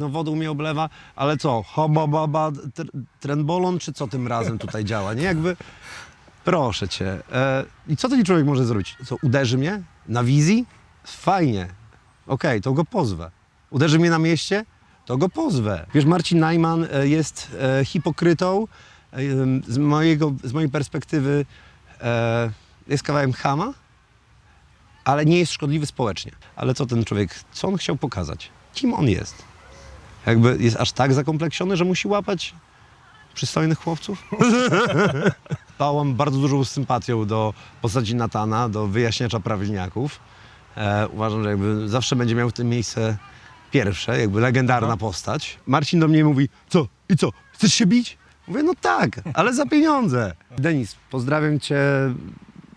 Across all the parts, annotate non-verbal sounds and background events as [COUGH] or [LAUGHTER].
no wodą mnie oblewa, ale co, hoba, tr- trenbolon, czy co tym razem tutaj działa, nie? Jakby, proszę cię. E, I co taki człowiek może zrobić? Co, uderzy mnie na wizji? Fajnie. Okej, to go pozwę. Uderzy mnie na mieście? To go pozwę. Wiesz, Marcin Najman e, jest e, hipokrytą. E, z, mojego, z mojej perspektywy e, jest kawałem chama, ale nie jest szkodliwy społecznie. Ale co ten człowiek, co on chciał pokazać? Kim on jest? Jakby jest aż tak zakompleksiony, że musi łapać przystojnych chłopców? [LAUGHS] Pałam bardzo dużą sympatią do postaci Natana, do wyjaśniacza prawilniaków. E, uważam, że jakby zawsze będzie miał w tym miejsce pierwsze, jakby legendarna postać. Marcin do mnie mówi, co i co, chcesz się bić? Mówię, no tak, ale za pieniądze. Denis, pozdrawiam cię.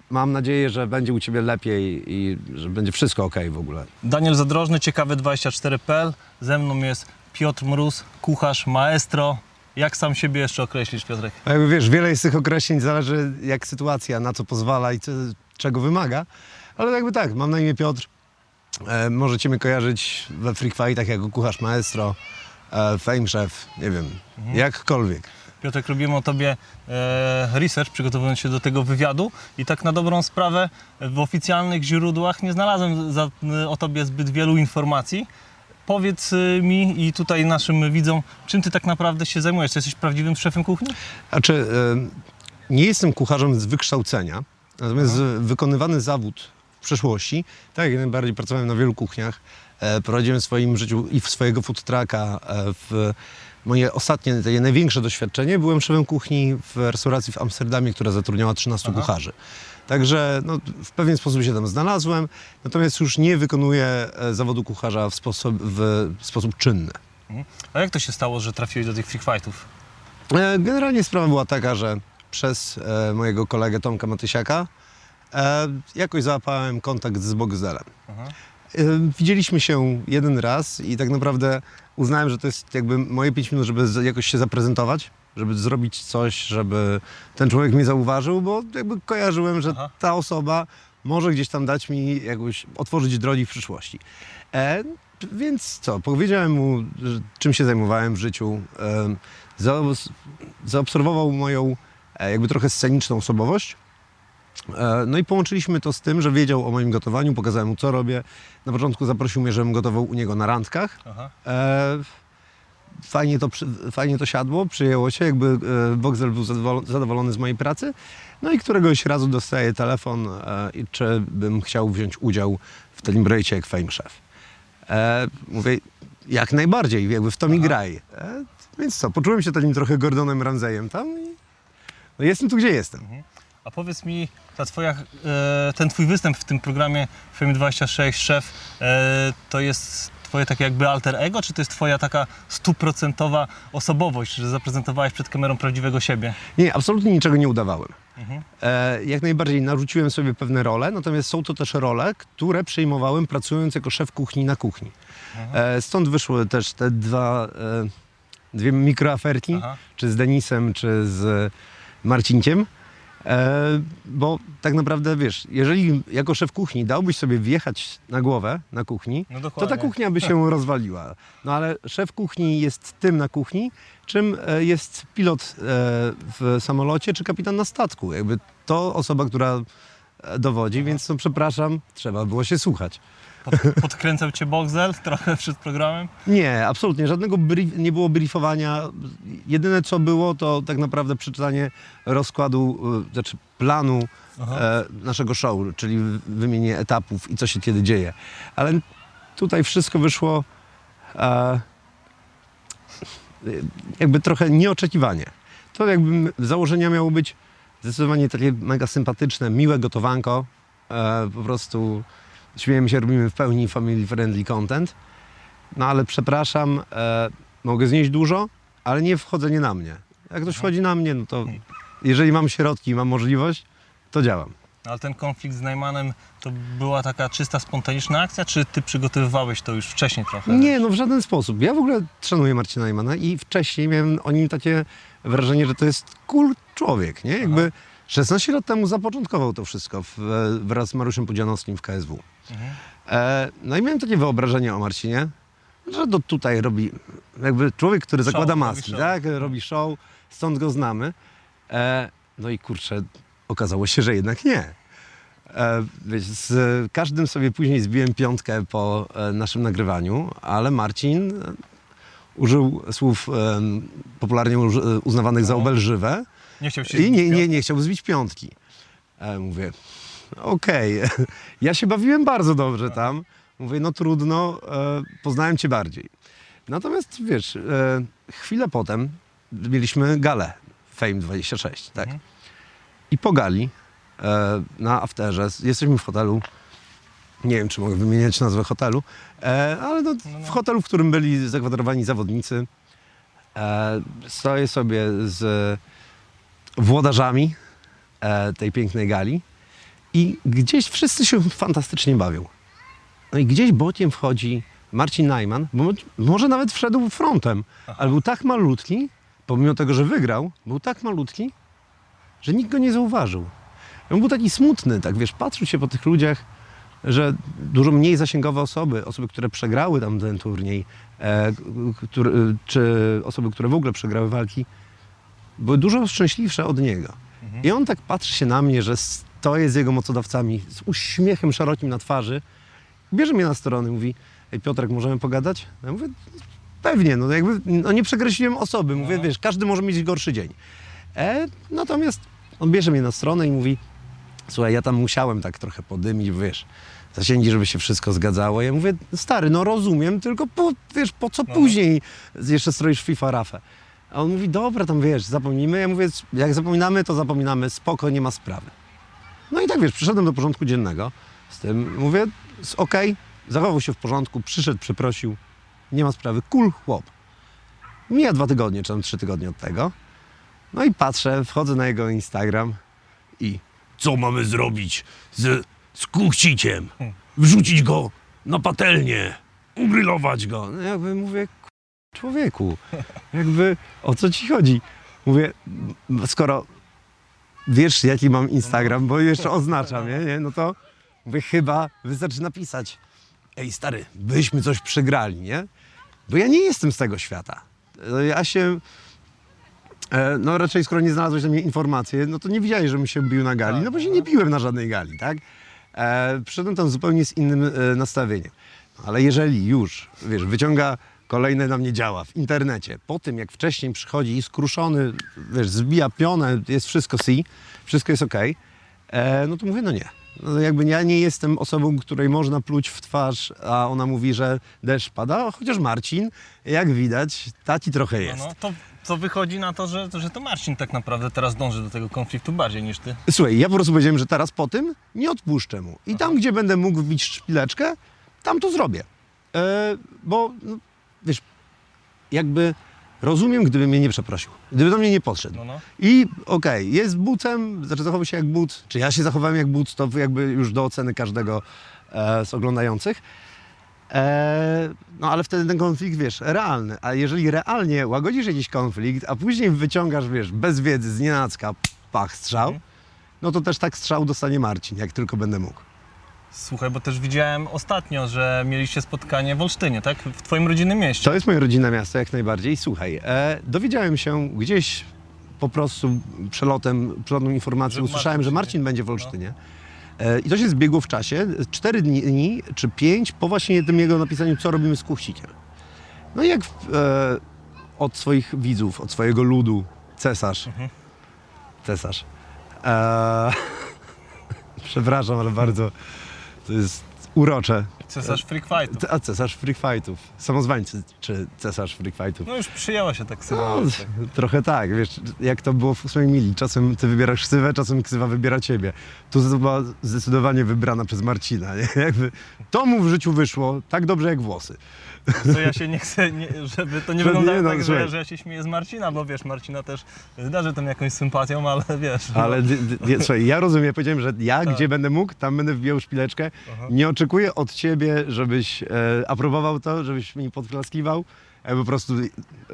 Mam nadzieję, że będzie u ciebie lepiej i że będzie wszystko ok w ogóle. Daniel Zadrożny, ciekawy24.pl. Ze mną jest Piotr Mróz, kucharz, maestro. Jak sam siebie jeszcze określisz, Piotrek? A Jakby wiesz, wiele jest tych określeń, zależy jak sytuacja, na co pozwala i co, czego wymaga. Ale jakby tak, mam na imię Piotr. E, możecie mnie kojarzyć we Freak Fightach jako kucharz maestro, e, fame chef, nie wiem, jakkolwiek. Piotrek, robimy o tobie e, research, przygotowując się do tego wywiadu i tak na dobrą sprawę w oficjalnych źródłach nie znalazłem za, o tobie zbyt wielu informacji. Powiedz y, mi i tutaj naszym widzom, czym ty tak naprawdę się zajmujesz? Czy jesteś prawdziwym szefem kuchni? Znaczy, e, nie jestem kucharzem z wykształcenia, natomiast wykonywany zawód w przeszłości, tak jak najbardziej pracowałem na wielu kuchniach, e, prowadziłem w swoim życiu i w swojego food trucka, e, w moje ostatnie, takie największe doświadczenie, byłem szefem kuchni w restauracji w Amsterdamie, która zatrudniała 13 Aha. kucharzy. Także no, w pewien sposób się tam znalazłem, natomiast już nie wykonuję e, zawodu kucharza w sposób, w sposób czynny. Mhm. A jak to się stało, że trafiłeś do tych freak fightów? E, Generalnie sprawa była taka, że przez e, mojego kolegę Tomka Matysiaka e, jakoś załapałem kontakt z Bogzelem. Aha. Widzieliśmy się jeden raz i tak naprawdę uznałem, że to jest jakby moje 5 minut, żeby jakoś się zaprezentować, żeby zrobić coś, żeby ten człowiek mnie zauważył, bo jakby kojarzyłem, że Aha. ta osoba może gdzieś tam dać mi jakoś, otworzyć drogi w przyszłości. E, więc co, powiedziałem mu, że, czym się zajmowałem w życiu. E, zaobs- zaobserwował moją e, jakby trochę sceniczną osobowość. E, No i połączyliśmy to z tym, że wiedział o moim gotowaniu, pokazałem mu co robię. Na początku zaprosił mnie, żebym gotował u niego na randkach. Aha. E, fajnie, to, fajnie to siadło, przyjęło się, jakby e, Boxel był zadowol- zadowolony z mojej pracy. No i któregoś razu dostaję telefon, czy bym chciał wziąć udział w Telimbrejcie jak Fame Chef. Mówię, jak najbardziej, jakby w to mi Aha. graj. Więc co, poczułem się takim trochę Gordonem Ramseyem tam i no jestem tu, gdzie jestem. A powiedz mi, ta twoja, e, ten twój występ w tym programie Fame 26 Szef, e, to jest twoje takie jakby alter ego, czy to jest twoja taka stuprocentowa osobowość, że zaprezentowałeś przed kamerą prawdziwego siebie? Nie, absolutnie niczego nie udawałem. Mhm. E, jak najbardziej narzuciłem sobie pewne role, natomiast są to też role, które przejmowałem pracując jako szef kuchni na kuchni. E, stąd wyszły też te dwa, dwie mikroaferki, Aha. czy z Denisem, czy z Marcinkiem. E, bo tak naprawdę wiesz, jeżeli jako szef kuchni dałbyś sobie wjechać na głowę na kuchni, No to dokładnie. ta kuchnia by się [LAUGHS] rozwaliła. No ale szef kuchni jest tym na kuchni, czym e, jest pilot e, w samolocie czy kapitan na statku. Jakby to osoba, która e, dowodzi, więc no przepraszam, trzeba było się słuchać. Pod, podkręcał cię Boxel trochę przed programem? Nie, absolutnie. Żadnego brief, nie było briefowania. Jedyne co było, to tak naprawdę przeczytanie rozkładu, y, znaczy planu e, naszego show, czyli wymienienie etapów i co się kiedy dzieje. Ale tutaj wszystko wyszło e, jakby trochę nieoczekiwanie. To jakby założenia miało być zdecydowanie takie mega sympatyczne, miłe gotowanko. E, po prostu śmiejemy się, robimy w pełni family friendly content. No ale przepraszam, e, mogę znieść dużo, ale nie wchodzenie na mnie. Jak ktoś wchodzi na mnie, no to jeżeli mam środki i mam możliwość, to działam. Ale ten konflikt z Najmanem to była taka czysta, spontaniczna akcja, czy ty przygotowywałeś to już wcześniej trochę? Nie, no w żaden sposób. Ja w ogóle szanuję Marcina Najmana i wcześniej miałem o nim takie wrażenie, że to jest cool człowiek, nie? Jakby 16 lat temu zapoczątkował to wszystko w, wraz z Mariuszem Pudzianowskim w KSW. E, no i miałem takie wyobrażenie o Marcinie, że do tutaj robi, jakby człowiek, który zakłada robi maski, show. tak, robi show, stąd go znamy. E, no i kurczę, okazało się, że jednak nie. E, wiesz, z każdym sobie później zbiłem piątkę po e, naszym nagrywaniu, ale Marcin e, użył słów e, popularnie uży- uznawanych za No. obelżywe Nie chciał się i nie, nie, nie chciał zbić piątki. E, mówię, okej, [LAUGHS] ja się bawiłem bardzo dobrze tam. Mówię, no trudno, e, poznałem cię bardziej. Natomiast wiesz, e, chwilę potem mieliśmy galę Fame 26, tak? Mhm. I po gali e, na afterze, jesteśmy w hotelu, nie wiem, czy mogę wymieniać nazwę hotelu, e, ale no, w hotelu, w którym byli zakwaterowani zawodnicy, e, stoję sobie z włodarzami e, tej pięknej gali i gdzieś wszyscy się [LAUGHS] fantastycznie bawią. No i gdzieś bokiem wchodzi Marcin Najman, bo mo- może nawet wszedł frontem, ale był tak malutki, pomimo tego, że wygrał, był tak malutki, że nikt go nie zauważył. On był taki smutny, tak wiesz, patrzył się po tych ludziach, że dużo mniej zasięgowe osoby, osoby, które przegrały tam ten turniej, e, k- które, czy osoby, które w ogóle przegrały walki, były dużo szczęśliwsze od niego. I on tak patrzy się na mnie, że stoję z jego mocodawcami, z uśmiechem szerokim na twarzy, bierze mnie na stronę i mówi, Ej Piotrek, możemy pogadać? Ja mówię, pewnie, no jakby no nie przekreśliłem osoby, mówię, No. wiesz, każdy może mieć gorszy dzień. E, natomiast on bierze mnie na stronę i mówi, słuchaj, ja tam musiałem tak trochę podymić, wiesz, zasięgi, żeby się wszystko zgadzało. Ja mówię, stary, no rozumiem, tylko po, wiesz, po co No. później jeszcze stroisz FIFA rafę? A on mówi, dobra, tam wiesz, zapomnijmy. Ja mówię, jak zapominamy, to zapominamy, spoko, nie ma sprawy. No i tak wiesz, przyszedłem do porządku dziennego z tym, mówię, okej, zachował się w porządku, przyszedł, przeprosił, nie ma sprawy, cool chłop. Mija dwa tygodnie, czy tam trzy tygodnie od tego. No i patrzę, wchodzę na jego Instagram i co mamy zrobić z, z kuchciciem? Wrzucić go na patelnię, ugrylować go. No jakby mówię, "K- człowieku, jakby o co ci chodzi? Mówię, skoro wiesz jaki mam Instagram, bo jeszcze oznaczam, nie, nie? no to mówię, chyba wystarczy napisać, ej stary, byśmy coś przegrali, nie? Bo ja nie jestem z tego świata. No, Ja się, e, no raczej skoro nie znalazłeś na mnie informacje, no to nie widziałeś, żebym się bił na gali, no bo się nie biłem na żadnej gali, tak? E, przyszedłem tam zupełnie z innym e, nastawieniem. Ale jeżeli już, wiesz, wyciąga kolejne na mnie działa w internecie, po tym jak wcześniej przychodzi i skruszony, wiesz, zbija pionę, jest wszystko si, wszystko jest okej, e, no to mówię, no nie. No jakby ja nie jestem osobą, której można pluć w twarz, a ona mówi, że deszcz pada, chociaż Marcin, jak widać, taki trochę No, jest. no, to, to wychodzi na to, że, że to Marcin tak naprawdę teraz dąży do tego konfliktu bardziej niż ty. Słuchaj, ja po prostu powiedziałem, że teraz po tym nie odpuszczę mu. I tam, gdzie będę mógł wbić szpileczkę, tam to zrobię. E, bo, no, wiesz, jakby rozumiem, gdyby mnie nie przeprosił. Gdyby do mnie nie podszedł. No, no. I okej, jest bucem, znaczy zachował się jak but, czy ja się zachowałem jak but, to jakby już do oceny każdego e, z oglądających. E, no ale wtedy ten konflikt, wiesz, realny. A jeżeli realnie łagodzisz jakiś konflikt, a później wyciągasz, wiesz, bez wiedzy, z nienacka, pach, strzał, Mhm. no to też tak strzał dostanie Marcin, jak tylko będę mógł. Słuchaj, bo też widziałem ostatnio, że mieliście spotkanie w Olsztynie, tak? W twoim rodzinnym mieście. To jest moje rodzinne miasto, jak najbardziej. Słuchaj, e, dowiedziałem się gdzieś po prostu przelotem, przelotną informację, Że usłyszałem, Marcin że Marcin będzie w Olsztynie. E, I to się zbiegło w czasie, cztery dni czy pięć po właśnie tym jego napisaniu, co robimy z kuchcikiem. No i jak e, od swoich widzów, od swojego ludu, cesarz, cesarz, e, [LAUGHS] przepraszam, ale bardzo to jest urocze, Cesarz Freak Fightu. a cesarz freak fightów, samozwańcy czy cesarz freak fightów. No już przyjęła się tak No, sytuacja. trochę tak, wiesz, jak to było w ósmej mili. Czasem ty wybierasz ksywę, czasem ksywa wybiera ciebie. Tu była zdecydowanie wybrana przez Marcina. Nie? [LAUGHS] Jakby to mu w życiu wyszło tak dobrze jak włosy. Co ja się nie chcę, nie, żeby to nie To wyglądało nie, no, tak, że, ja- że ja się śmieję z Marcina, bo wiesz, Marcina też darzy tam jakąś sympatią, ale wiesz. Ale d- d- słuchaj, ja rozumiem, powiedziałem, że ja Tak. gdzie będę mógł, tam będę wbijał szpileczkę. Aha. Nie oczekuję od ciebie, żebyś e, aprobował to, żebyś mi podklaskiwał. Ja po prostu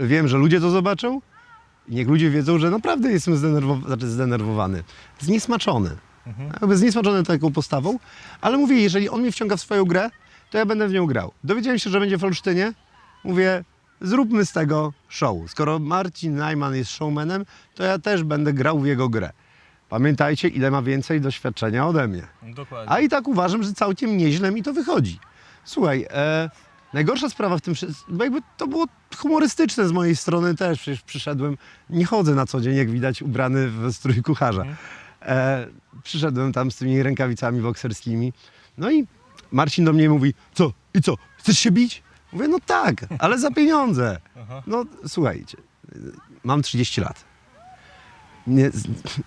wiem, że ludzie to zobaczą niech ludzie wiedzą, że naprawdę jestem zdenerwowany, znaczy zdenerwowany, zniesmaczony. Mhm. Jakby zniesmaczony taką postawą, ale mówię, jeżeli on mnie wciąga w swoją grę, to ja będę w nią grał. Dowiedziałem się, że będzie w Olsztynie, mówię, zróbmy z tego show. Skoro Marcin Najman jest showmanem, to ja też będę grał w jego grę. Pamiętajcie, ile ma więcej doświadczenia ode mnie. Dokładnie. A i tak uważam, że całkiem nieźle mi to wychodzi. Słuchaj, e, najgorsza sprawa w tym wszystkim, bo jakby to było humorystyczne z mojej strony też, przecież przyszedłem, nie chodzę na co dzień, jak widać, ubrany w strój kucharza. E, przyszedłem tam z tymi rękawicami bokserskimi, no i Marcin do mnie mówi, co, i co, chcesz się bić? Mówię, no tak, ale za pieniądze. No słuchajcie, mam 30 lat. Nie,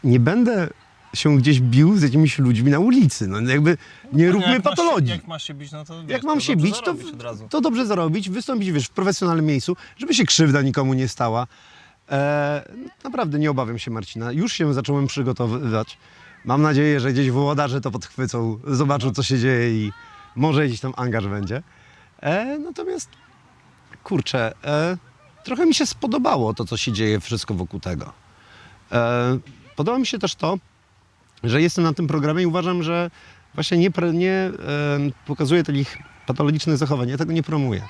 nie będę się gdzieś bił z jakimiś ludźmi na ulicy. No jakby nie No, róbmy jak masz się- patologii. Jak masz się bić, no to wiesz, Jak mam to się dobrze bić, to, zarobić od razu. to dobrze zarobić, wystąpić wiesz, w profesjonalnym miejscu, żeby się krzywda nikomu nie stała. E, naprawdę nie obawiam się Marcina. Już się zacząłem przygotowywać. Mam nadzieję, że gdzieś włodarze to podchwycą, zobaczą co się dzieje i może jakiś tam angaż będzie. E, natomiast kurczę, e, trochę mi się spodobało to, co się dzieje wszystko wokół tego. E, podoba mi się też to, że jestem na tym programie i uważam, że właśnie nie, nie e, pokazuję takich patologicznych zachowań, ja tego nie promuję.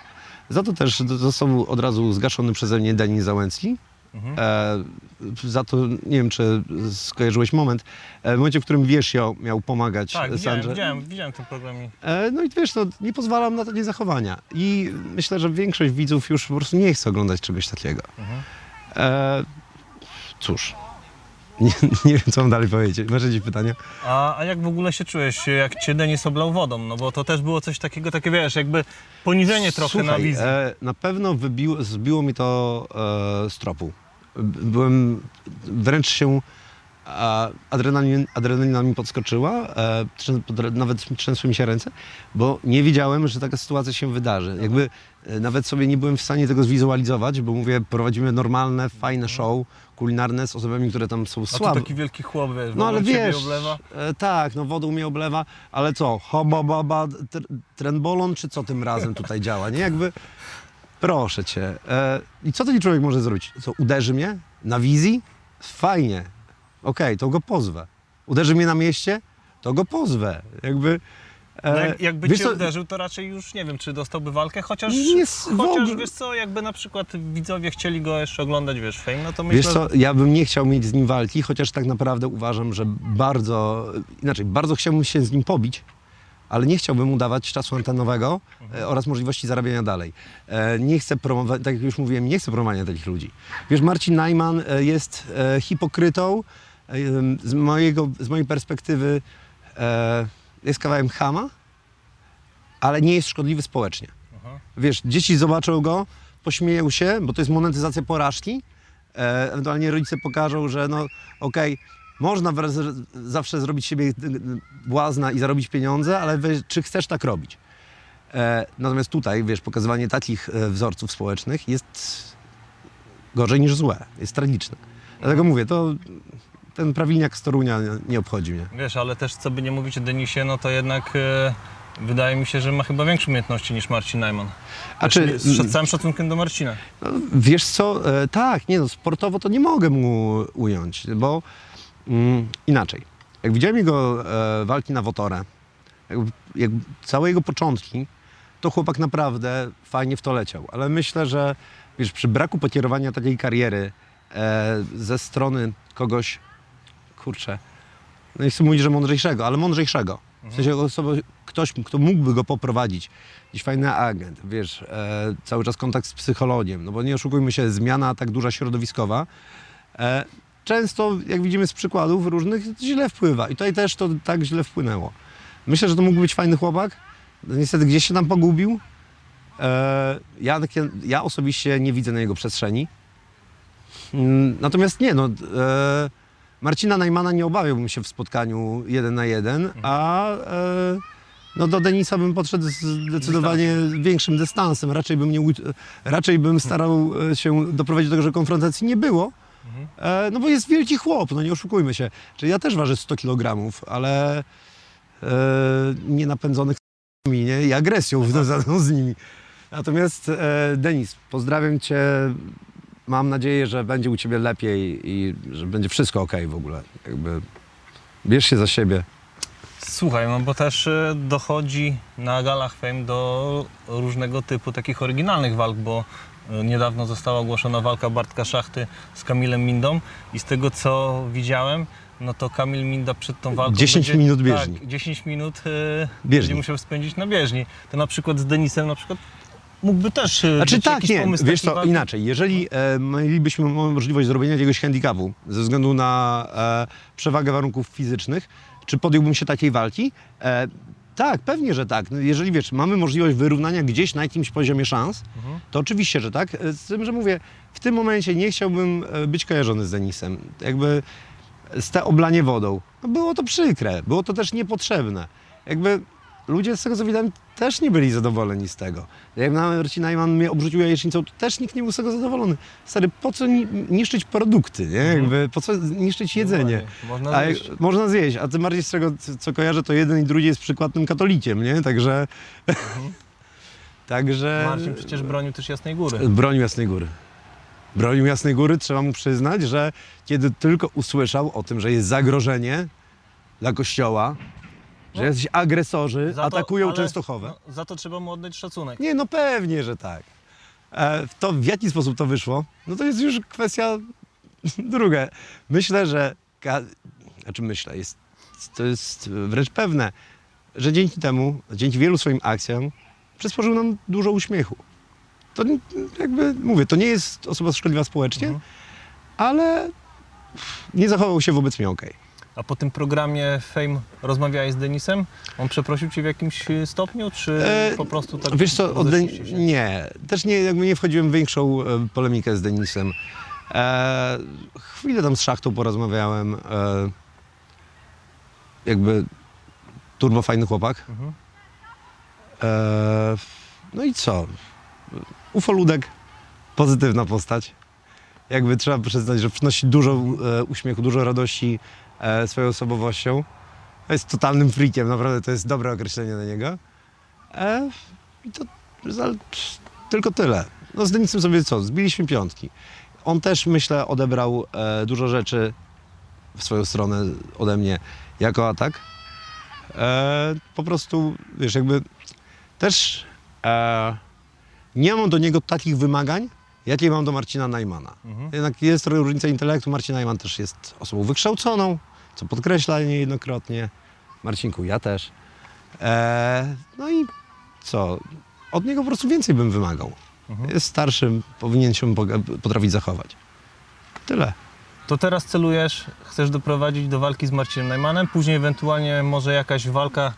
Za to też został od razu zgaszony przeze mnie Denis Załęcki. Mhm. E, za to, nie wiem, czy skojarzyłeś moment, e, w momencie, w którym Wieszio miał pomagać Tak, widziałem, Sandrze. widziałem, widziałem ten program. i- E, No i wiesz, no, nie pozwalam na takie zachowania. I myślę, że większość widzów już po prostu nie chce oglądać czegoś takiego. Mhm. E, cóż, [LAUGHS] nie, nie wiem, co mam dalej powiedzieć. Masz jakieś pytania? A, a jak w ogóle się czułeś, jak cię Denis oblał wodą? No bo to też było coś takiego, takie wiesz, jakby poniżenie trochę Słuchaj, na wizji. E, na pewno wybiło, zbiło mi to e, z tropu. Byłem, wręcz się a, adrenalin, adrenalina mi podskoczyła, e, trzę, nawet trzęsły mi się ręce, bo nie wiedziałem, że taka sytuacja się wydarzy. Jakby e, nawet sobie nie byłem w stanie tego zwizualizować, bo mówię, prowadzimy normalne, fajne show kulinarne z osobami, które tam są A słabe. taki wielki chłop, wiesz, No ale wodą ciebie wiesz, oblewa. e, tak, no wodą mnie oblewa, ale co, hoba baba, tr- trenbolon, czy co tym razem tutaj działa, nie? Jakby, proszę cię. E, I co taki człowiek może zrobić? Co, uderzy mnie na wizji? Fajnie, okej, to go pozwę. Uderzy mnie na mieście? To go pozwę. Jakby... No e, jak, jakby wiesz cię co, uderzył, to raczej już nie wiem, czy dostałby walkę, chociaż, w chociaż ogóle. wiesz co, jakby na przykład widzowie chcieli go jeszcze oglądać, wiesz, fame, no to myślę, Wiesz co, ja bym nie chciał mieć z nim walki, chociaż tak naprawdę uważam, że bardzo, inaczej, bardzo chciałbym się z nim pobić, ale nie chciałbym mu dawać czasu antenowego e, oraz możliwości zarabiania dalej. E, nie chcę promować, tak jak już mówiłem, nie chcę promowania takich ludzi. Wiesz, Marcin Najman e, jest hipokrytą, z, mojego, z mojej perspektywy jest kawałem chama, ale nie jest szkodliwy społecznie. Wiesz, dzieci zobaczą go, pośmieją się, bo to jest monetyzacja porażki. Ewentualnie rodzice pokażą, że no okej, można zawsze zrobić siebie y, y, błazna i zarobić pieniądze, ale czy chcesz tak robić? E, natomiast tutaj, wiesz, pokazywanie takich e, wzorców społecznych jest gorzej niż złe, jest tragiczne. Dlatego mówię, to ten prawilniak z Torunia nie, obchodzi mnie. wiesz, ale też co by nie mówić o Denisie, no to jednak e, wydaje mi się, że ma chyba większe umiejętności niż Marcin Najman. A Wiesz, czy- Z całym szacunkiem do Marcina. No, Wiesz co, e, tak, nie no, sportowo to nie mogę mu ująć, bo mm, inaczej. Jak widziałem jego e, walki na Wotorę, jak, jak całe jego początki, to chłopak naprawdę fajnie w to leciał, ale myślę, że wiesz, przy braku pokierowania takiej kariery e, ze strony kogoś, kurczę, no nie chcę mówić, że mądrzejszego, ale mądrzejszego. W sensie osoby, ktoś, kto mógłby go poprowadzić. Jakiś fajny agent, wiesz, e, cały czas kontakt z psychologiem, no bo nie oszukujmy się, zmiana tak duża środowiskowa e, często, jak widzimy z przykładów różnych, źle wpływa. I tutaj też to tak źle wpłynęło. Myślę, że to mógł być fajny chłopak. No, niestety gdzieś się tam pogubił. E, ja, takie- ja osobiście nie widzę na jego przestrzeni. Mm, Natomiast nie, no, e, Marcina Najmana nie obawiałbym się w spotkaniu jeden na jeden, a e, no do Denisa bym podszedł zdecydowanie większym dystansem. Raczej bym, nie, raczej bym starał e, się doprowadzić do tego, że konfrontacji nie było. E, no bo jest wielki chłop, no nie oszukujmy się. Czyli ja też ważę 100 kg, ale e, nie napędzonych [LAUGHS] nie? i agresją [LAUGHS] związaną z nimi. Natomiast e, Denis, pozdrawiam Cię. Mam nadzieję, że będzie u Ciebie lepiej i że będzie wszystko ok w ogóle. Jakby bierz się za siebie. Słuchaj, no bo też e, dochodzi na galach Fame do różnego typu takich oryginalnych walk, bo e, niedawno została ogłoszona walka Bartka Szachty z Kamilem Mindą i z tego co widziałem, no to Kamil Minda przed tą walką 10 będzie, minut bieżni. Tak, 10 minut e, Bieżni. będzie musiał spędzić na bieżni. To na przykład z Denisem na przykład mógłby też e, Znaczy tak, jakiś nie, pomysł wiesz co, walki. inaczej. Jeżeli e, mielibyśmy mo- możliwość zrobienia jakiegoś handicapu ze względu na e, przewagę warunków fizycznych, czy podjąłbym się takiej walki? E, tak, pewnie, że tak. No, Jeżeli wiesz, mamy możliwość wyrównania gdzieś na jakimś poziomie szans, Mhm. to oczywiście, że tak. E, Z tym, że mówię, w tym momencie nie chciałbym e, być kojarzony z Denisem. Jakby z te oblanie wodą. No było to przykre, było to też niepotrzebne. Jakby ludzie z tego co widać też nie byli zadowoleni z tego. Jak na Marcin Najman mnie obrzucił jajecznicą, to też nikt nie był z tego zadowolony. Stary, po co ni- niszczyć produkty, nie? Jakby, po co niszczyć jedzenie? Dokładnie. Można A, zjeść. można zjeść, a tym bardziej z tego, co kojarzę, to jeden i drugi jest przykładnym katolikiem, nie? Także... [LAUGHS] Także... Marcin przecież bronił też Jasnej Góry. Bronił Jasnej Góry. Bronił Jasnej Góry, trzeba mu przyznać, że kiedy tylko usłyszał o tym, że jest zagrożenie dla kościoła, że jacyś agresorzy Za to- atakują ale- Częstochowę. No, za to trzeba mu oddać szacunek. Nie, no pewnie, że tak. E, to w jaki sposób to wyszło, no to jest już kwestia [LAUGHS] druga. Myślę, że, ka- znaczy myślę, jest, to jest wręcz pewne, że dzięki temu, dzięki wielu swoim akcjom przysporzył nam dużo uśmiechu. To jakby, mówię, to nie jest osoba szkodliwa społecznie, Mhm. ale nie zachował się wobec mnie okej. A po tym programie Fame rozmawiałeś z Denisem? On przeprosił cię w jakimś y, stopniu, czy E, po prostu tak Wiesz co, od nie, też nie, jakby nie wchodziłem w większą e, polemikę z Denisem. E, chwilę tam z szachtą porozmawiałem. E, jakby turbo fajny chłopak. Mhm. E, no i co? Ufoludek, pozytywna postać. Jakby trzeba przyznać, że przynosi dużo e, uśmiechu, dużo radości e, swoją osobowością. Jest totalnym freakiem, naprawdę to jest dobre określenie na niego. E, I to za, tylko tyle. No z Denisem sobie co? Zbiliśmy piątki. On też, myślę, odebrał e, dużo rzeczy w swoją stronę ode mnie jako atak. E, po prostu, wiesz, jakby też e, nie mam do niego takich wymagań, jakie mam do Marcina Najmana. Mhm. Jednak jest różnica intelektu. Marcin Najman też jest osobą wykształconą, co podkreśla niejednokrotnie. Marcinku, ja też. E, no i co? Od niego po prostu więcej bym wymagał. Mhm. Jest starszym, powinien się potrafić zachować. Tyle. To teraz celujesz, chcesz doprowadzić do walki z Marcinem Najmanem, później ewentualnie może jakaś walka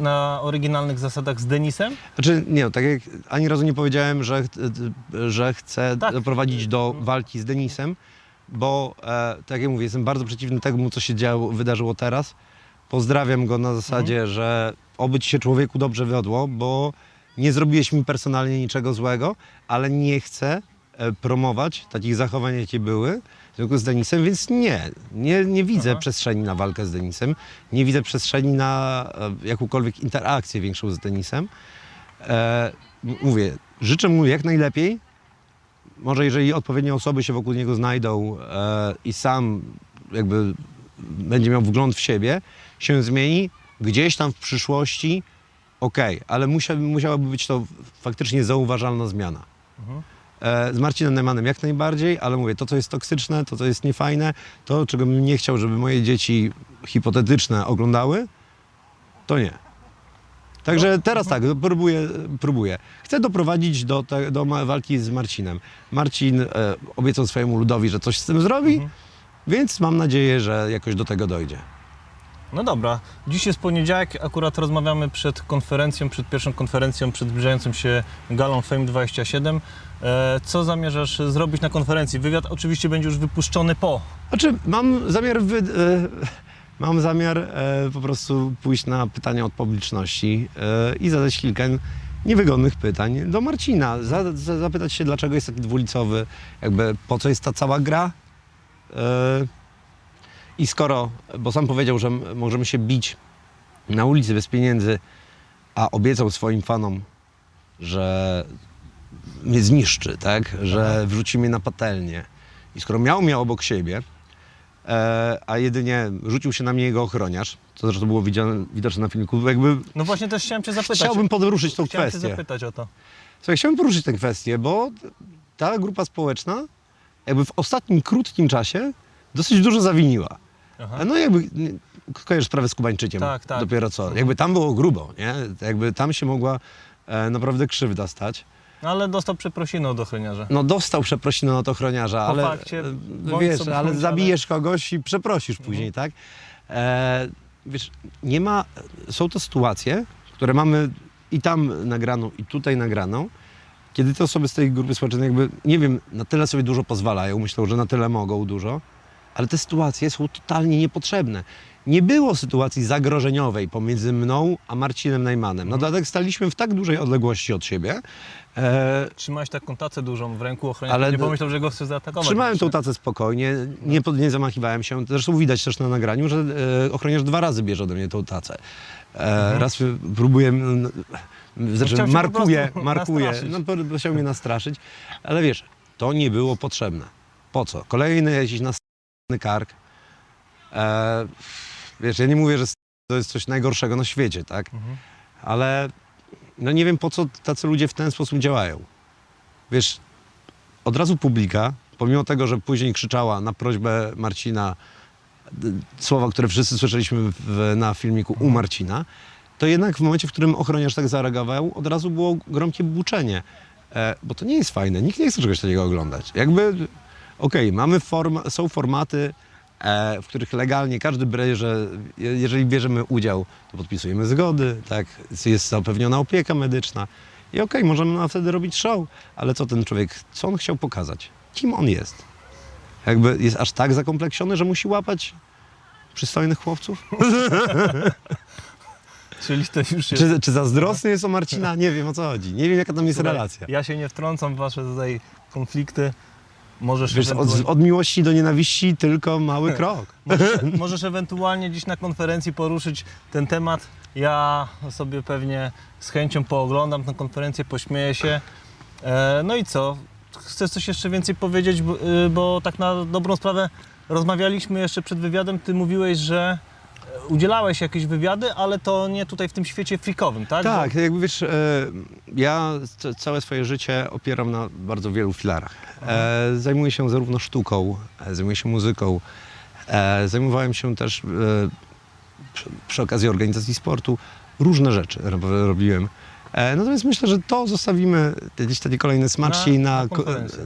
na oryginalnych zasadach z Denisem? Znaczy, nie, tak jak ani razu nie powiedziałem, że, że chcę Tak. doprowadzić do walki z Denisem, bo e, tak jak mówię, jestem bardzo przeciwny temu, co się działo, wydarzyło teraz. Pozdrawiam go na zasadzie, że oby ci się człowieku dobrze wiodło, bo nie zrobiłeś mi personalnie niczego złego, ale nie chcę e, promować takich zachowań, jakie były w związku z Denisem, więc nie, nie, nie widzę Aha. przestrzeni na walkę z Denisem, nie widzę przestrzeni na e, jakąkolwiek interakcję większą z Denisem. E, m- mówię, życzę mu jak najlepiej. Może jeżeli odpowiednie osoby się wokół niego znajdą e, i sam jakby będzie miał wgląd w siebie, się zmieni, gdzieś tam w przyszłości, okej, ale musia, musiałaby być to faktycznie zauważalna zmiana. Mhm. E, z Marcinem Neymanem jak najbardziej, ale mówię, to co jest toksyczne, to co jest niefajne, to czego bym nie chciał, żeby moje dzieci hipotetyczne oglądały, to nie. Także teraz tak, próbuję, próbuję. Chcę doprowadzić do, te, do walki z Marcinem. Marcin e, obiecał swojemu ludowi, że coś z tym zrobi, Mhm. więc mam nadzieję, że jakoś do tego dojdzie. No dobra, dziś jest poniedziałek, akurat rozmawiamy przed konferencją, przed pierwszą konferencją, przed zbliżającym się galą Fame 27. E, co zamierzasz zrobić na konferencji? Wywiad oczywiście będzie już wypuszczony po. Znaczy, mam zamiar, wy, e, mam zamiar e, po prostu pójść na pytania od publiczności e, i zadać kilka niewygodnych pytań do Marcina. Za, za, zapytać się, dlaczego jest taki dwulicowy, jakby po co jest ta cała gra. E, I skoro, bo sam powiedział, że możemy się bić na ulicy bez pieniędzy, a obiecał swoim fanom, że mnie zniszczy, tak? Że wrzuci mnie na patelnię. I skoro miał mnie obok siebie, a jedynie rzucił się na mnie jego ochroniarz, co zresztą było widziane, widoczne na filmiku. Jakby No właśnie też chciałem cię zapytać. chciałbym podruszyć tą chciałem cię kwestię. zapytać o to. Słuchaj, chciałbym poruszyć tę kwestię, bo ta grupa społeczna jakby w ostatnim krótkim czasie dosyć dużo zawiniła. Aha. No jakby, nie, kojarzysz sprawę z Kubańczykiem Tak, tak. dopiero co. Mhm. Jakby tam było grubo, nie? Jakby tam się mogła e, naprawdę krzywda stać. No ale dostał przeprosiny od ochroniarza. No dostał przeprosinę od ochroniarza, Po ale fakcie, e, bądź wiesz, co ale bądź, zabijesz kogoś i przeprosisz później, tak? E, wiesz, nie ma, są to sytuacje, które mamy i tam nagraną, i tutaj nagraną, kiedy te osoby z tej grupy społecznej jakby, nie wiem, na tyle sobie dużo pozwalają, myślą, że na tyle mogą dużo, ale te sytuacje są totalnie niepotrzebne. Nie było sytuacji zagrożeniowej pomiędzy mną a Marcinem Najmanem. No dlatego staliśmy w tak dużej odległości od siebie. E, Trzymałeś taką tacę dużą w ręku ochroniarza. Ale nie pomyślał, że go chce zaatakować. Trzymałem tą tacę spokojnie, nie, pod- nie zamachywałem się. Zresztą widać też na nagraniu, że e, ochroniarz dwa razy bierze ode mnie tą tacę. E, Raz y, próbuje, m, m, znaczy markuje, markuje, [LAUGHS] no chciał mnie nastraszyć, ale wiesz, to nie było potrzebne. Po co? Kolejny jakiś następny kark. E, wiesz, ja nie mówię, że to jest coś najgorszego na świecie, tak? Mhm. ale no nie wiem po co tacy ludzie w ten sposób działają. Wiesz, od razu publika, pomimo tego, że później krzyczała na prośbę Marcina d- słowa, które wszyscy słyszeliśmy w, na filmiku u Marcina, to jednak w momencie, w którym ochroniarz tak zareagował, od razu było gromkie buczenie. E, bo to nie jest fajne, nikt nie chce czegoś takiego oglądać. Jakby, okej, mamy form, są formaty, w których legalnie każdy bierze, je- jeżeli bierzemy udział, to podpisujemy zgody, tak, jest zapewniona opieka medyczna i okej, możemy na wtedy robić show, ale co ten człowiek, co on chciał pokazać? Kim on jest? Jakby jest aż tak zakompleksiony, że musi łapać przystojnych chłopców? [LAUGHS] Czyli to już jest... Czy, czy zazdrosny jest o Marcina? Nie wiem o co chodzi. Nie wiem jaka tam jest relacja. Ja się nie wtrącam w wasze tutaj konflikty. Możesz, Wiesz, od, ewentualnie, od miłości do nienawiści tylko mały krok. możesz, [LAUGHS] możesz ewentualnie dziś na konferencji poruszyć ten temat. Ja sobie pewnie z chęcią pooglądam tę konferencję, pośmieję się. E, no i co? Chcesz coś jeszcze więcej powiedzieć? Bo, y, bo tak na dobrą sprawę rozmawialiśmy jeszcze przed wywiadem. Ty mówiłeś, że udzielałeś jakieś wywiady, ale to nie tutaj w tym świecie frikowym, tak? Tak, jakby wiesz, e, ja całe swoje życie opieram na bardzo wielu filarach. E, zajmuję się zarówno sztuką, e, zajmuję się muzyką, e, zajmowałem się też e, przy, przy okazji organizacji sportu, różne rzeczy ro- robiłem. E, natomiast myślę, że to zostawimy gdzieś takie kolejne smaczki Na- na,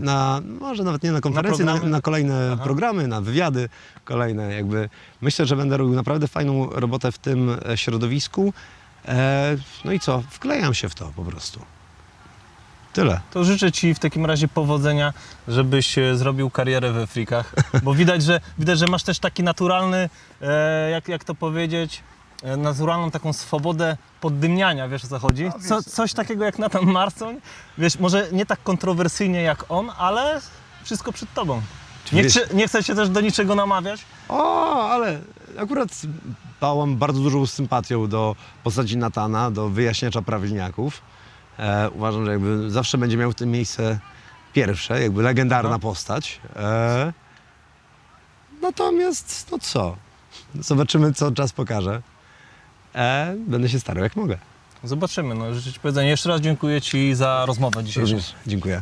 na na, może nawet nie na konferencję, na, na, kolejne Aha. programy, na wywiady kolejne. Jakby myślę, że będę robił naprawdę fajną robotę w tym e, środowisku. E, no i co? Wklejam się w to po prostu. Tyle. To życzę Ci w takim razie powodzenia, żebyś zrobił karierę we frikach, bo widać, że, widać, że masz też taki naturalny, jak, jak to powiedzieć, e, naturalną taką swobodę poddymniania, wiesz o co chodzi? Co, coś takiego jak Nathan Marcoń, wiesz, może nie tak kontrowersyjnie jak on, ale wszystko przed Tobą. Nie, Wiesz- chce, nie chcę Cię też do niczego namawiać, O, ale akurat bałam bardzo dużą sympatią do postaci Natana, do wyjaśniacza prawilniaków. E, uważam, że jakby zawsze będzie miał w tym miejsce pierwsze, jakby legendarna Aha. postać. E, natomiast, no co? Zobaczymy, co czas pokaże. E, będę się starał, jak mogę. zobaczymy. No, życzę Ci powodzenia. Jeszcze raz dziękuję Ci za rozmowę dzisiejszą. Również dziękuję.